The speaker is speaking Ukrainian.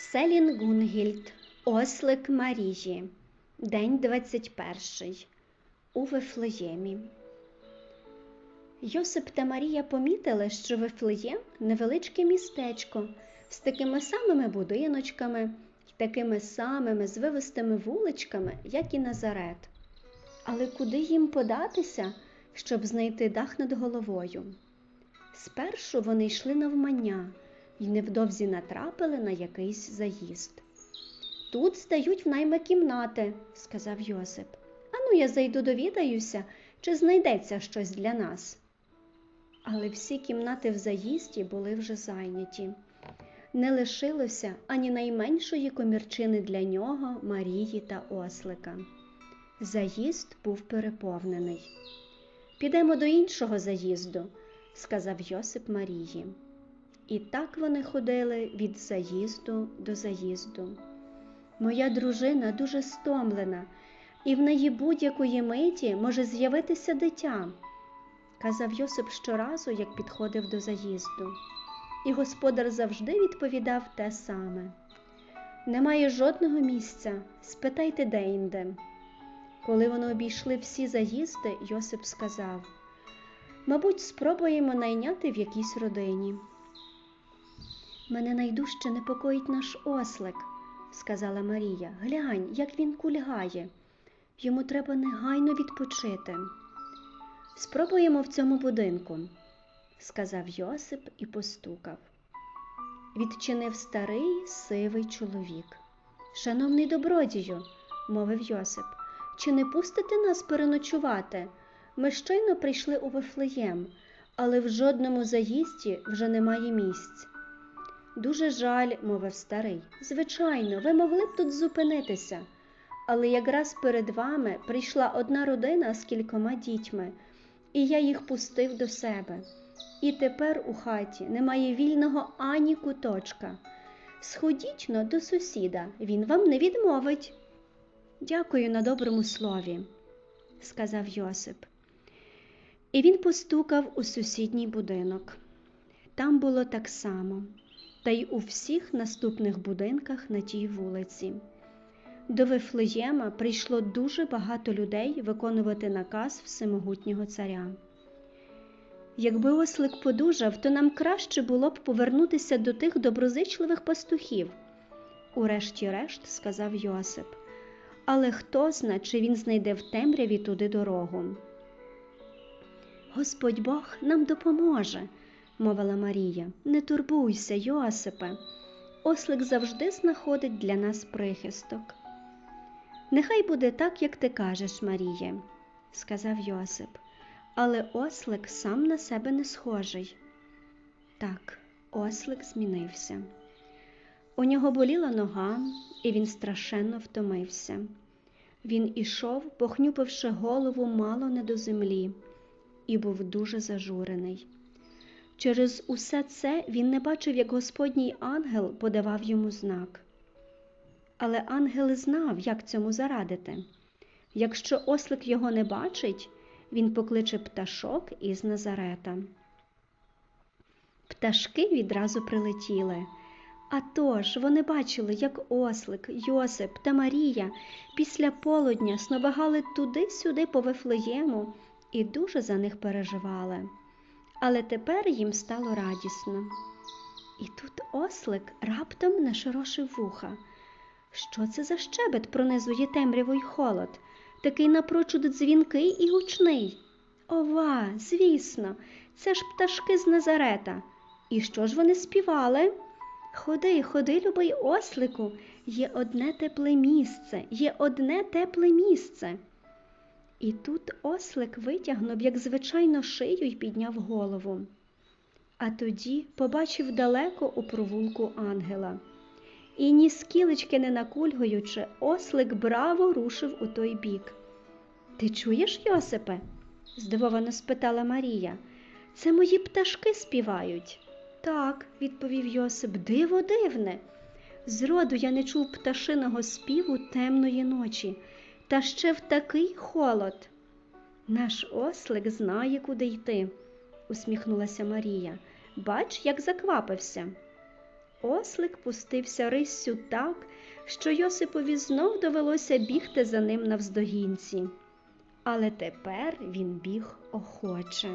Селін Гунгільд, Ослик Марії, День 21. У Вифлеємі. Йосип та Марія помітили, що Вифлеєм невеличке містечко з такими самими будиночками й такими самими звивистими вуличками, як і Назарет. Але куди їм податися, щоб знайти дах над головою? Спершу вони йшли навмання й невдовзі натрапили на якийсь заїзд. Тут здають в найми кімнати, сказав Йосип. Ану, я зайду довідаюся, чи знайдеться щось для нас. Але всі кімнати в заїзді були вже зайняті. Не лишилося ані найменшої комірчини для нього, Марії та Ослика. Заїзд був переповнений. Підемо до іншого заїзду, сказав Йосип Марії. І так вони ходили від заїзду до заїзду. Моя дружина дуже стомлена, і в неї будь-якої миті може з'явитися дитя, казав Йосип щоразу, як підходив до заїзду. І господар завжди відповідав те саме. Немає жодного місця, спитайте деінде. Коли вони обійшли всі заїзди, Йосип сказав Мабуть, спробуємо найняти в якійсь родині. Мене найдужче непокоїть наш ослик, сказала Марія. Глянь, як він кульгає. Йому треба негайно відпочити. Спробуємо в цьому будинку, сказав Йосип і постукав. Відчинив старий сивий чоловік. Шановний добродію, мовив Йосип, чи не пустите нас переночувати? Ми щойно прийшли у Вифлеєм, але в жодному заїзді вже немає місць. Дуже жаль, мовив старий. Звичайно, ви могли б тут зупинитися. Але якраз перед вами прийшла одна родина з кількома дітьми, і я їх пустив до себе. І тепер у хаті немає вільного ані куточка. Сходіть но до сусіда, він вам не відмовить. Дякую на доброму слові, сказав Йосип. І він постукав у сусідній будинок. Там було так само та й у всіх наступних будинках на тій вулиці. До Вифлеєма прийшло дуже багато людей виконувати наказ всемогутнього царя. Якби ослик подужав, то нам краще було б повернутися до тих доброзичливих пастухів, урешті-решт сказав Йосип. Але хто зна, чи він знайде в темряві туди дорогу. Господь Бог нам допоможе, мовила Марія. Не турбуйся, Йосипе, ослик завжди знаходить для нас прихисток. Нехай буде так, як ти кажеш, Маріє, сказав Йосип, але ослик сам на себе не схожий. Так, ослик змінився. У нього боліла нога, і він страшенно втомився. Він ішов, похнюпивши голову мало не до землі, і був дуже зажурений. Через усе це він не бачив, як Господній ангел подавав йому знак. Але ангел знав, як цьому зарадити. Якщо ослик його не бачить, він покличе пташок із Назарета. Пташки відразу прилетіли. А тож вони бачили, як ослик, Йосип та Марія після полудня сновагали туди-сюди по Вифлеєму і дуже за них переживали але тепер їм стало радісно. І тут ослик раптом нашорошив вуха. Що це за щебет пронизує темряву й холод, такий напрочуд дзвінкий і гучний? Ова, звісно, це ж пташки з Назарета. І що ж вони співали? Ходи, ходи, любий ослику, є одне тепле місце, є одне тепле місце. І тут ослик витягнув, як звичайно, шию й підняв голову. А тоді побачив далеко у провулку ангела. І ні скілечки не накульгуючи, ослик браво рушив у той бік. Ти чуєш, Йосипе? здивовано спитала Марія. Це мої пташки співають. Так, відповів Йосип, диво дивне. Зроду я не чув пташиного співу темної ночі та ще в такий холод. Наш ослик знає, куди йти, усміхнулася Марія. Бач, як заквапився. Ослик пустився риссю так, що Йосипові знов довелося бігти за ним навздогінці. Але тепер він біг охоче.